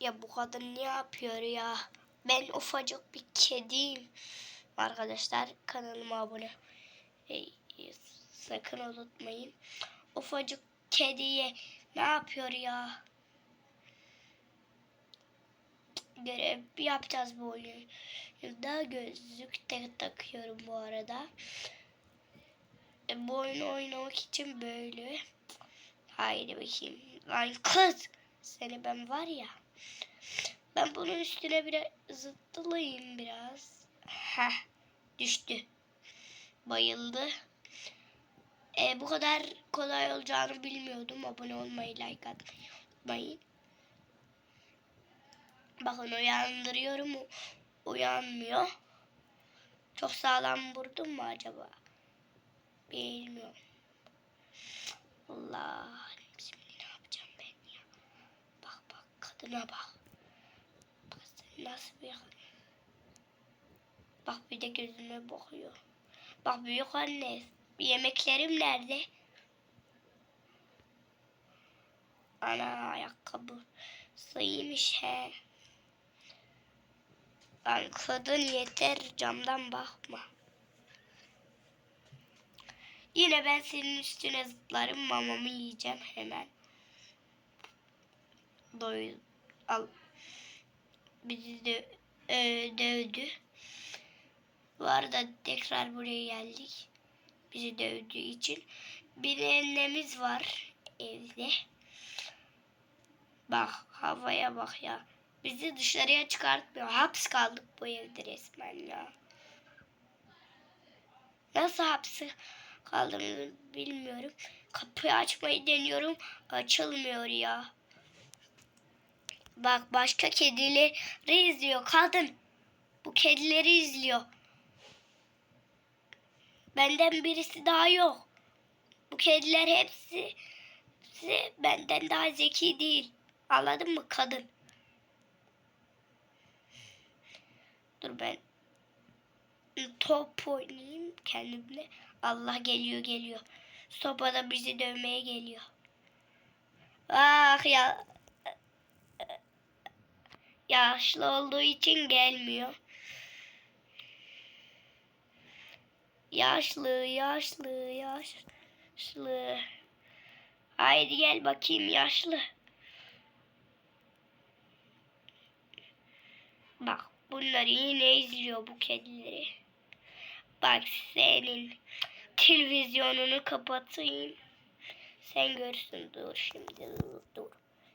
Ya bu kadın ne yapıyor ya? Ben ufacık bir kediyim. Arkadaşlar kanalıma abone e, sakın unutmayın. Ufacık kediye ne yapıyor ya? Görev yapacağız bu oyunda. Gözlük de takıyorum bu arada. E, bu oyunu oynamak için böyle. Haydi bakayım. Lan kız. Seni ben var ya. Ben bunun üstüne biraz zıttılayım biraz. Heh. Düştü. Bayıldı. E, bu kadar kolay olacağını bilmiyordum. Abone olmayı, like atmayı unutmayın. Bakın uyandırıyorum. Uyanmıyor. Çok sağlam vurdum mu acaba? Bilmiyorum. Allah. Şimdi ne yapacağım ben ya? Bak sen nasıl bir Bak bir de gözüme bakıyor. Bak büyük anne. Yemeklerim nerede? Ana ayakkabı. Sıymış he. Lan kadın yeter camdan bakma. Yine ben senin üstüne zıplarım mamamı yiyeceğim hemen. Doy al. Bizi de e, dövdü. Bu arada tekrar buraya geldik. Bizi dövdüğü için. Bir annemiz var evde. Bak havaya bak ya. Bizi dışarıya çıkartmıyor. Haps kaldık bu evde resmen ya. Nasıl hapsi kaldığımı bilmiyorum. Kapıyı açmayı deniyorum. Açılmıyor ya. Bak başka kedileri izliyor. Kadın bu kedileri izliyor. Benden birisi daha yok. Bu kediler hepsi, hepsi benden daha zeki değil. Anladın mı kadın? Dur ben top oynayayım kendimle. Allah geliyor geliyor. Sopa da bizi dövmeye geliyor. Ah ya. Yaşlı olduğu için gelmiyor. Yaşlı, yaşlı, yaşlı. Haydi gel bakayım yaşlı. Bak bunları yine izliyor bu kedileri. Bak senin televizyonunu kapatayım. Sen görsün dur şimdi dur.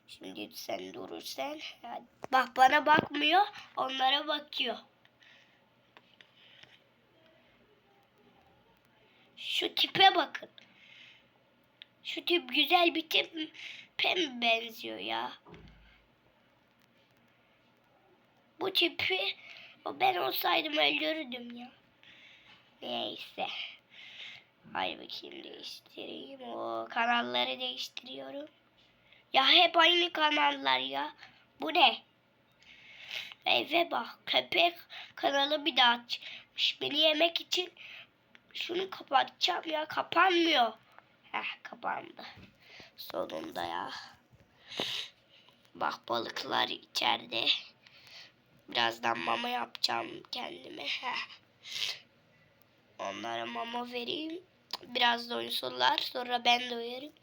Şimdi sen durursan. Bak bana bakmıyor onlara bakıyor. Şu tipe bakın. Şu tip güzel bir tip mi benziyor ya. Bu tipi o ben olsaydım öldürürdüm ya. Neyse. Hayır bakayım değiştireyim. O kanalları değiştiriyorum. Ya hep aynı kanallar ya. Bu ne? Eve bak. Köpek kanalı bir daha açmış. Beni yemek için şunu kapatacağım ya. Kapanmıyor. Heh kapandı. Sonunda ya. Bak balıklar içeride. Birazdan mama yapacağım kendime. Heh. Onlara mama vereyim. Biraz doysunlar. Sonra ben doyarım.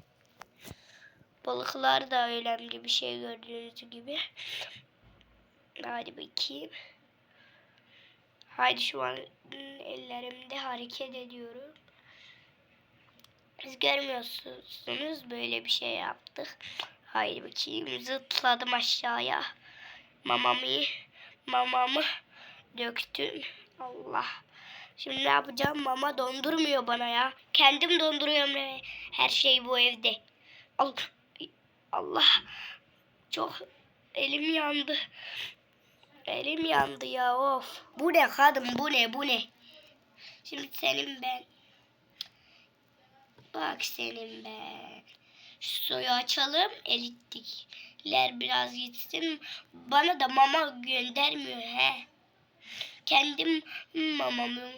Balıklar da önemli bir şey gördüğünüz gibi. Hadi bakayım. Haydi şu an ellerimde hareket ediyorum. Siz görmüyorsunuz böyle bir şey yaptık. Haydi bakayım zıpladım aşağıya. Mamamı mamamı döktüm. Allah. Şimdi ne yapacağım? Mama dondurmuyor bana ya. Kendim donduruyorum her şey bu evde. Al Allah. Çok elim yandı. Elim yandı ya of. Bu ne kadın bu ne bu ne? Şimdi senin ben. Bak senin ben. Şu suyu açalım. Elittikler biraz gitsin. Bana da mama göndermiyor he. Kendim mamamı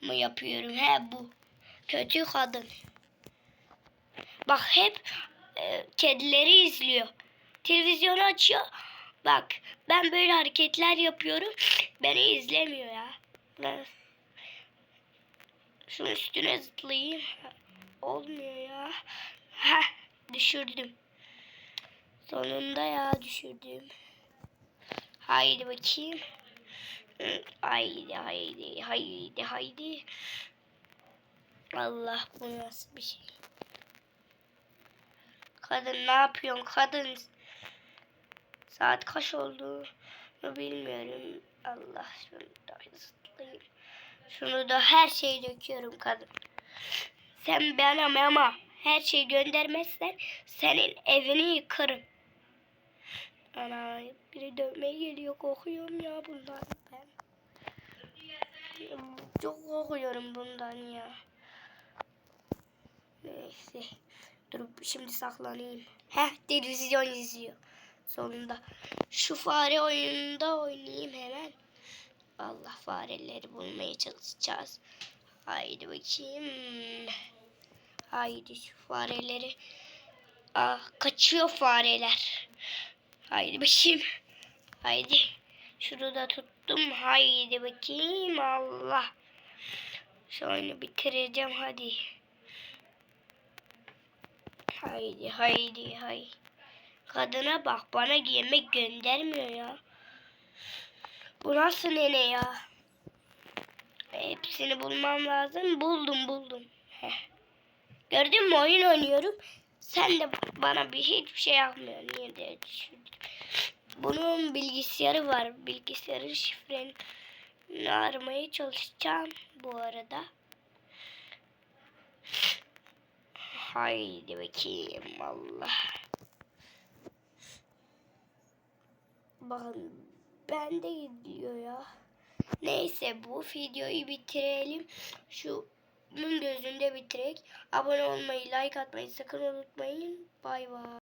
mı yapıyorum he bu. Kötü kadın. Bak hep e, kedileri izliyor. Televizyonu açıyor. Bak ben böyle hareketler yapıyorum. Beni izlemiyor ya. Ben şunun üstüne zıplayayım. Olmuyor ya. Heh düşürdüm. Sonunda ya düşürdüm. Haydi bakayım. Haydi haydi haydi haydi. Allah bu nasıl bir şey. Kadın ne yapıyorsun kadın? Saat kaç oldu? Bilmiyorum. Allah şunu da zıtlayayım. Şunu da her şeyi döküyorum kadın. Sen benim ama her şeyi göndermezsen senin evini yıkarım. Ana biri dövmeye geliyor korkuyorum ya bundan ben. Çok korkuyorum bundan ya. Neyse. Dur şimdi saklanayım. Heh televizyon izliyor. Sonunda. Şu fare oyununda oynayayım hemen. Allah fareleri bulmaya çalışacağız. Haydi bakayım. Haydi şu fareleri. Ah kaçıyor fareler. Haydi bakayım. Haydi. Şunu da tuttum. Haydi bakayım. Allah. Oyunu bitireceğim hadi. Haydi haydi haydi. Kadına bak bana yemek göndermiyor ya. Bu nasıl nene ya? Hepsini bulmam lazım. Buldum buldum. Heh. Gördün mü oyun oynuyorum. Sen de bana bir hiçbir şey yapmıyorsun. Niye de? Bunun bilgisayarı var. Bilgisayarın şifreni aramaya çalışacağım bu arada. Haydi bakayım Allah. Bakın bende gidiyor ya. Neyse bu videoyu bitirelim. Şu gözünde bitirek. Abone olmayı, like atmayı sakın unutmayın. Bay bay.